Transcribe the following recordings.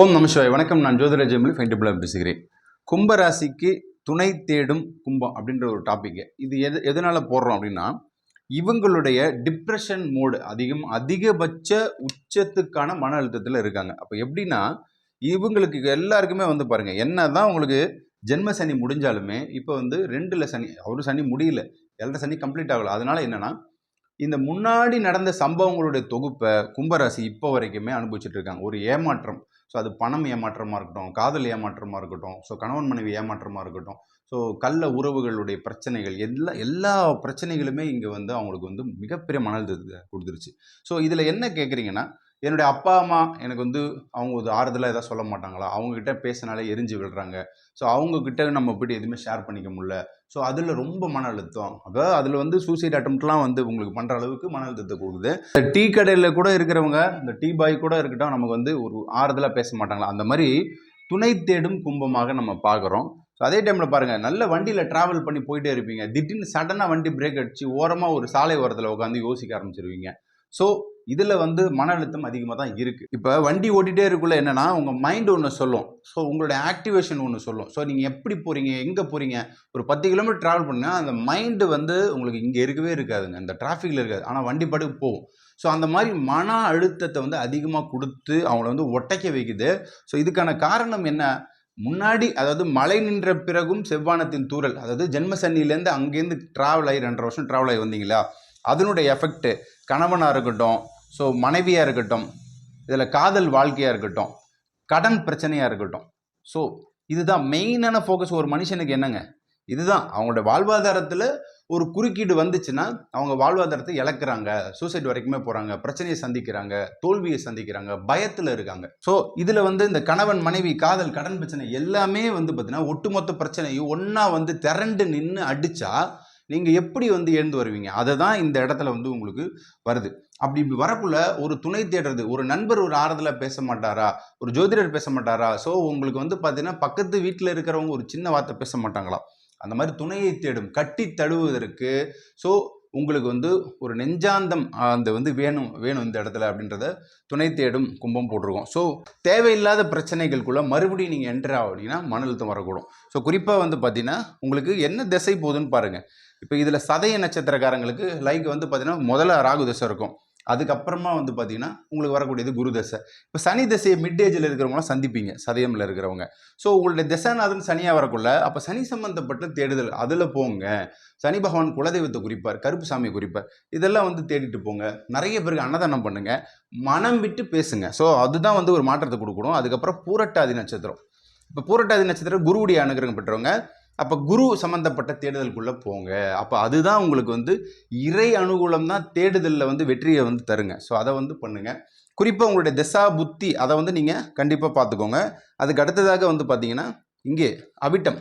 ஓம் நமசிவாய் வணக்கம். நான் ஜோதிர ஜெயமொழி ஃபைண்டபிளாக பேசுகிறேன். கும்பராசிக்கு துணை தேடும் கும்பம் அப்படின்ற ஒரு டாப்பிக்கு இது எது எதனால் போடுறோம் அப்படின்னா இவங்களுடைய டிப்ரெஷன் மோடு அதிகம் அதிகபட்ச உச்சத்துக்கான மன அழுத்தத்தில் இருக்காங்க. அப்போ எப்படின்னா இவங்களுக்கு எல்லாருக்குமே வந்து பாருங்கள் என்ன தான் உங்களுக்கு ஜென்ம சனி முடிஞ்சாலுமே இப்போ வந்து ரெண்டில் சனி ஒரு சனி முடியல எல்லா சனி கம்ப்ளீட் ஆகலை. அதனால் என்னென்னா இந்த முன்னாடி நடந்த சம்பவங்களுடைய தொகுப்பை கும்பராசி இப்போ வரைக்குமே அனுபவிச்சுட்டு இருக்காங்க. ஒரு ஏமாற்றம் ஸோ அது பணம் ஏமாற்றமாக இருக்கட்டும் காதல் ஏமாற்றமாக இருக்கட்டும் ஸோ கணவன் மனைவி ஏமாற்றமாக இருக்கட்டும் ஸோ கள்ள உறவுகளுடைய பிரச்சனைகள் எல்லா எல்லா பிரச்சனைகளுமே இங்கே வந்து அவங்களுக்கு வந்து மிகப்பெரிய மன கொடுத்துருச்சு. ஸோ இதில் என்ன கேட்குறீங்கன்னா என்னுடைய அப்பா அம்மா எனக்கு வந்து அவங்க ஒரு ஆறுதலாக எதாவது சொல்ல மாட்டாங்களா? அவங்கக்கிட்ட பேசினாலே எரிஞ்சு விடுறாங்க ஸோ அவங்கக்கிட்ட நம்ம போய்ட்டு எதுவுமே ஷேர் பண்ணிக்க முடியல. ஸோ அதில் ரொம்ப மன அழுத்தம். அப்போ அதில் வந்து சூசைட் அட்டம்ப்ட்லாம் வந்து உங்களுக்கு பண்ணுற அளவுக்கு மன அழுத்தத்தை கொடுக்குது. இந்த டீ கடையில் கூட இருக்கிறவங்க இந்த டீ பாய் கூட இருக்கட்டும் நமக்கு வந்து ஒரு ஆறுதலாக பேச மாட்டாங்களா? அந்த மாதிரி துணை தேடும் கும்பமாக நம்ம பார்க்குறோம். ஸோ அதே டைமில் பாருங்கள் நல்ல வண்டியில் ட்ராவல் பண்ணி போயிட்டே இருப்பீங்க. திடீர்னு சடனாக வண்டி பிரேக் அடித்து ஓரமாக ஒரு சாலை ஓரத்தில் உட்காந்து யோசிக்க ஆரம்பிச்சிருவீங்க. ஸோ இதில் வந்து மன அழுத்தம் அதிகமாக தான் இருக்குது இப்போ வண்டி ஓட்டிகிட்டே இருக்குள்ள என்னென்னா உங்கள் மைண்டு ஒன்று சொல்லும். ஸோ உங்களுடைய ஆக்டிவேஷன் ஒன்று சொல்லும். ஸோ நீங்கள் எப்படி போகிறீங்க எங்கே போகிறீங்க ஒரு பத்து கிலோமீட்டர் ட்ராவல் பண்ணால் அந்த மைண்டு வந்து உங்களுக்கு இங்கே இருக்கவே இருக்காதுங்க. இந்த டிராஃபிக்கில் இருக்காது. ஆனால் வண்டி பாட்டுக்கு போகும். ஸோ அந்த மாதிரி மன அழுத்தத்தை வந்து அதிகமாக கொடுத்து அவங்கள வந்து ஒட்டைக்க வைக்குது. ஸோ இதுக்கான காரணம் என்ன? முன்னாடி அதாவது மழை நின்ற பிறகும் செவ்வானத்தின் தூரல் அதாவது ஜென்மசன்னிலேருந்து அங்கேருந்து ட்ராவல் ஆகி ரெண்டரை வருஷம் ட்ராவல் ஆகி வந்தீங்களா அதனுடைய எஃபெக்ட்டு கணவனாக இருக்கட்டும் ஸோ மனைவியாக இருக்கட்டும் இதில் காதல் வாழ்க்கையாக இருக்கட்டும் கடன் பிரச்சனையாக இருக்கட்டும். ஸோ இதுதான் மெயினான ஃபோக்கஸ் ஒரு மனுஷனுக்கு என்னங்க? இதுதான் அவங்களோட வாழ்வாதாரத்தில் ஒரு குறுக்கீடு வந்துச்சுன்னா அவங்க வாழ்வாதாரத்தை இழக்கிறாங்க. சூசைட் வரைக்குமே போகிறாங்க பிரச்சனையை சந்திக்கிறாங்க தோல்வியை சந்திக்கிறாங்க பயத்தில் இருக்காங்க. ஸோ இதில் வந்து இந்த கணவன் மனைவி காதல் கடன் பிரச்சனை எல்லாமே வந்து பார்த்தீங்கன்னா ஒட்டுமொத்த பிரச்சனையும் ஒன்றா வந்து திரண்டு நின்று அடித்தா நீங்கள் எப்படி வந்து எழுந்து வருவீங்க? அதை தான் இந்த இடத்துல வந்து உங்களுக்கு வருது. அப்படி இப்படி வரக்குள்ள ஒரு துணை தேடுறது ஒரு நண்பர் ஒரு ஆறுதலாக பேச மாட்டாரா? ஒரு ஜோதிடர் பேச மாட்டாரா? ஸோ உங்களுக்கு வந்து பார்த்தீங்கன்னா பக்கத்து வீட்டில் இருக்கிறவங்க ஒரு சின்ன வார்த்தை பேச மாட்டாங்களா அந்த மாதிரி துணையை தேடும் கட்டி தழுவுவதற்கு ஸோ உங்களுக்கு வந்து ஒரு நெஞ்சாந்தம் அந்த வந்து வேணும் வேணும் இந்த இடத்துல அப்படின்றத துணை தேடும் கும்பம் போட்டிருக்கோம். ஸோ தேவையில்லாத பிரச்சனைகளுக்குள்ளே மறுபடியும் நீங்கள் என்ட்ரு அப்படின்னா மன அழுத்தம் வரக்கூடும். ஸோ குறிப்பாக வந்து பார்த்தீங்கன்னா உங்களுக்கு என்ன திசை போகுதுன்னு பாருங்கள் இப்போ இதில் சதய நட்சத்திரக்காரங்களுக்கு லைக் வந்து பார்த்தீங்கன்னா முதல்ல ராகு தசை இருக்கும். அதுக்கப்புறமா வந்து பார்த்தீங்கன்னா உங்களுக்கு வரக்கூடியது குரு தசை. இப்போ சனி தசையை மிட் ஏஜில் இருக்கிறவங்களாம் சந்திப்பீங்க சதயமில் இருக்கிறவங்க. ஸோ உங்களுடைய திசைநாதன் சனியாக வரக்குள்ள அப்போ சனி சம்மந்தப்பட்ட தேடுதல் அதில் போங்க. சனி பகவான் குலதெய்வத்தை குறிப்பார் கருப்பு சாமி குறிப்பார் இதெல்லாம் வந்து தேடிட்டு போங்க. நிறைய பேருக்கு அன்னதானம் பண்ணுங்க. மனம் விட்டு பேசுங்க. ஸோ அதுதான் வந்து ஒரு மாற்றத்தை கொடுக்கணும். அதுக்கப்புறம் பூரட்டாதி நட்சத்திரம். இப்போ பூரட்டாதி நட்சத்திரம் குருவுடைய அனுகிரகம் பெற்றவங்க. அப்போ குரு சம்மந்தப்பட்ட தேடுதலுக்குள்ளே போங்க. அப்போ அதுதான் உங்களுக்கு வந்து இறை அனுகூலம் தான் தேடுதலில் வந்து வெற்றியை வந்து தருங்க. ஸோ அதை வந்து பண்ணுங்கள் குறிப்பாக உங்களுடைய திசா புத்தி அதை வந்து நீங்கள் கண்டிப்பாக பார்த்துக்கோங்க. அதுக்கு அடுத்ததாக வந்து பார்த்தீங்கன்னா இங்கே அவிட்டம்.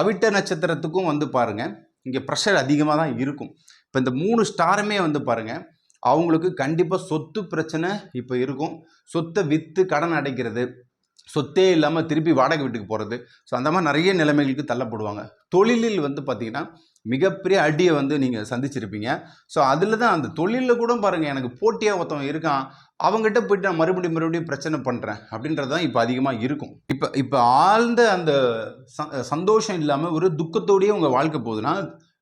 அவிட்ட நட்சத்திரத்துக்கும் வந்து பாருங்கள் இங்கே ப்ரெஷர் அதிகமாக தான் இருக்கும். இப்போ இந்த மூணு ஸ்டாருமே வந்து பாருங்கள் அவங்களுக்கு கண்டிப்பாக சொத்து பிரச்சனை இப்போ இருக்கும். சொத்தை விற்று கடன் அடைக்கிறது. சொத்தே இல்லாமல் திருப்பி வாடகை வீட்டுக்கு போகிறது ஸோ அந்த மாதிரி நிறைய நிலைமைகளுக்கு தள்ளப்படுவாங்க. தொழிலில் வந்து பார்த்திங்கன்னா மிகப்பெரிய அடியை வந்து நீங்கள் சந்திச்சிருப்பீங்க. ஸோ அதில் தான் அந்த தொழிலில் கூட பாருங்கள் எனக்கு போட்டியாக ஒருத்தவன் இருக்கான் அவங்ககிட்ட போயிட்டு நான் மறுபடியும் மறுபடியும் பிரச்சனை பண்ணுறேன் அப்படின்றது தான் இப்போ அதிகமாக இருக்கும். இப்போ இப்போ ஆழ்ந்த அந்த சந்தோஷம் இல்லாமல் ஒரு துக்கத்தோடையே உங்கள் வாழ்க்கை போகுதுன்னா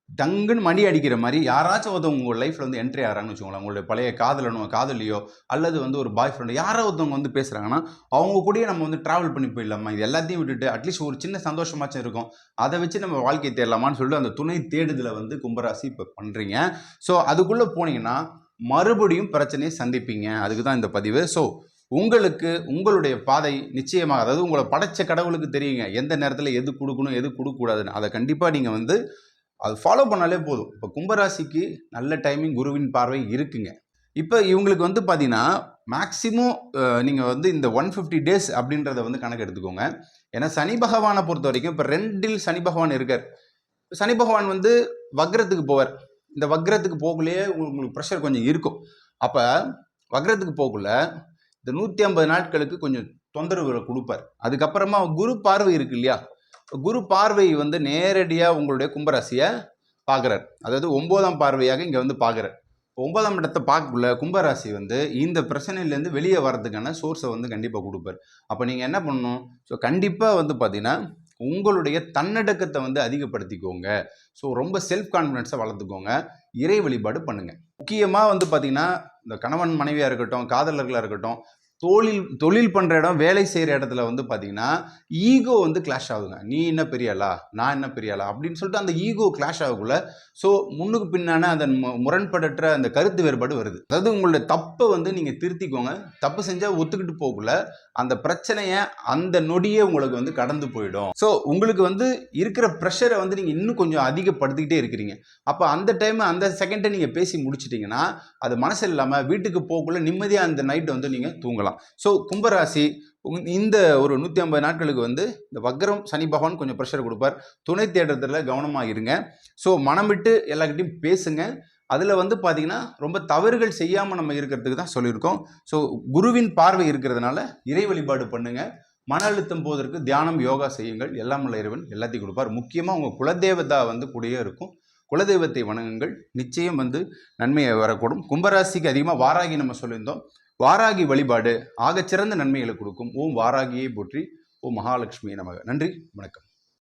டங்குன்னு மணி அடிக்கிற மாதிரி யாராச்சும் ஒருத்தவங்க உங்கள் லைஃப்பில் வந்து என்ட்ரி ஆகிறாங்கன்னு வச்சுக்கோங்களேன். உங்களுடைய பழைய காதலனோ காதலியோ அல்லது வந்து ஒரு பாய் ஃப்ரெண்டோ யாரோ ஒருத்தவங்க வந்து பேசுகிறாங்கன்னா அவங்க கூடயே நம்ம வந்து ட்ராவல் பண்ணி போயிடலாமா? இது எல்லாத்தையும் விட்டுட்டு அட்லீஸ்ட் ஒரு சின்ன சந்தோஷமாச்சும் இருக்கும். அதை வச்சு நம்ம வாழ்க்கையை தேடலாமான்னு சொல்லிட்டு அந்த துணை தேடுதலை வந்து கும்பராசி இப்போ பண்ணுறீங்க ஸோ அதுக்குள்ளே போனீங்கன்னா மறுபடியும் பிரச்சனையை சந்திப்பீங்க. அதுக்கு தான் இந்த பதிவு. ஸோ உங்களுக்கு உங்களுடைய பாதை நிச்சயமாக அதாவது உங்களை படைச்ச கடவுளுக்கு தெரியுங்க. எந்த நேரத்தில் எது கொடுக்கணும் எது கொடுக்கக்கூடாதுன்னு. அதை கண்டிப்பாக நீங்கள் வந்து அது ஃபாலோ பண்ணாலே போதும். இப்போ கும்பராசிக்கு நல்ல டைமிங் குருவின் பார்வை இருக்குங்க. இப்போ இவங்களுக்கு வந்து பார்த்தீங்கன்னா மேக்சிமம் நீங்கள் வந்து இந்த ஒன் ஃபிஃப்டி டேஸ் அப்படின்றத வந்து கணக்கு எடுத்துக்கோங்க. ஏன்னா சனி பகவானை பொறுத்த வரைக்கும் இப்போ ரெண்டில் சனி பகவான் இருக்கார். சனி பகவான் வந்து வக்ரத்துக்கு போவார். இந்த வக்ரத்துக்கு போகலையே உங்களுக்கு ப்ரெஷர் கொஞ்சம் இருக்கும். அப்போ வக்ரத்துக்கு போகக்குள்ள இந்த நூற்றி ஐம்பது நாட்களுக்கு கொஞ்சம் தொந்தரவுகளை கொடுப்பார். அதுக்கப்புறமா குரு பார்வை இருக்கு இல்லையா? குரு பார்வை வந்து நேரடியாக உங்களுடைய கும்பராசியை பார்க்குறார். அதாவது ஒம்போதாம் பார்வையாக இங்கே வந்து பார்க்குறார். ஒன்பதாம் இடத்தை பார்க்கக்குள்ள கும்பராசி வந்து இந்த பிரச்சனையிலேருந்து வெளியே வர்றதுக்கான சோர்ஸை வந்து கண்டிப்பாக கொடுப்பார். அப்போ நீங்கள் என்ன பண்ணணும்? ஸோ கண்டிப்பாக வந்து பார்த்தீங்கன்னா உங்களுடைய தன்னடக்கத்தை வந்து அதிகப்படுத்திக்கோங்க. ஸோ ரொம்ப செல்ஃப் கான்ஃபிடென்ஸை வளர்த்துக்கோங்க. இறை வழிபாடு பண்ணுங்கள் முக்கியமாக வந்து பார்த்தீங்கன்னா இந்த கணவன் மனைவியாக இருக்கட்டும் காதலர்களாக இருக்கட்டும் தொழில் தொழில் பண்ணுற இடம் வேலை செய்கிற இடத்துல வந்து பார்த்தீங்கன்னா ஈகோ வந்து கிளாஷ் ஆகுதுங்க. நீ என்ன பெரியாளா நான் என்ன பெரியாளா அப்படின்னு சொல்லிட்டு அந்த ஈகோ கிளாஷ் ஆகக்குள்ள ஸோ முன்னுக்கு பின்னான அந்த மு- முரண்படற்ற அந்த கருத்து வேறுபாடு வருது. அதாவது உங்களுடைய தப்பை வந்து நீங்கள் திருத்திக்கோங்க. தப்பு செஞ்சால் ஒத்துக்கிட்டு போகக்குள்ள அந்த பிரச்சனையை அந்த நொடியே உங்களுக்கு வந்து கடந்து போயிடும். ஸோ உங்களுக்கு வந்து இருக்கிற ப்ரெஷரை வந்து நீங்கள் இன்னும் கொஞ்சம் அதிகப்படுத்திக்கிட்டே இருக்கிறீங்க. அப்போ அந்த டைம் அந்த செகண்டை நீங்கள் பேசி முடிச்சிட்டிங்கன்னா அது மனசு இல்லாமல் வீட்டுக்கு போகக்குள்ள நிம்மதியாக அந்த நைட் வந்து நீங்கள் தூங்கலாம். ஸோ கும்பராசி இந்த ஒரு நூற்றி ஐம்பது நாட்களுக்கு வந்து இந்த வக்ரம் சனி பகவான் கொஞ்சம் ப்ரெஷர் கொடுப்பார். துணை தேடுறதுல கவனமாக இருங்க. ஸோ மனம் விட்டு எல்லார்கிட்டையும் பேசுங்க. அதில் வந்து பார்த்தீங்கன்னா ரொம்ப தவறுகள் செய்யாமல் நம்ம இருக்கிறதுக்கு தான் சொல்லியிருக்கோம். ஸோ குருவின் பார்வை இருக்கிறதுனால இறை வழிபாடு பண்ணுங்கள் மன அழுத்தம் போவதற்கு தியானம் யோகா செய்யுங்கள். எல்லாம் உள்ள இறைவன் எல்லாத்தையும் கொடுப்பார். முக்கியமாக உங்கள் குலதேவதா வந்து கூடயே இருக்கும். குலதெய்வத்தை வணங்குங்கள். நிச்சயம் வந்து நன்மையை வரக்கூடும். கும்பராசிக்கு அதிகமாக வாராகி நம்ம சொல்லியிருந்தோம். வாராகி வழிபாடு ஆகச்சிறந்த நன்மைகளை கொடுக்கும். ஓம் வாராகியை போற்றி ஓம் மகாலட்சுமி நமக. நன்றி வணக்கம்.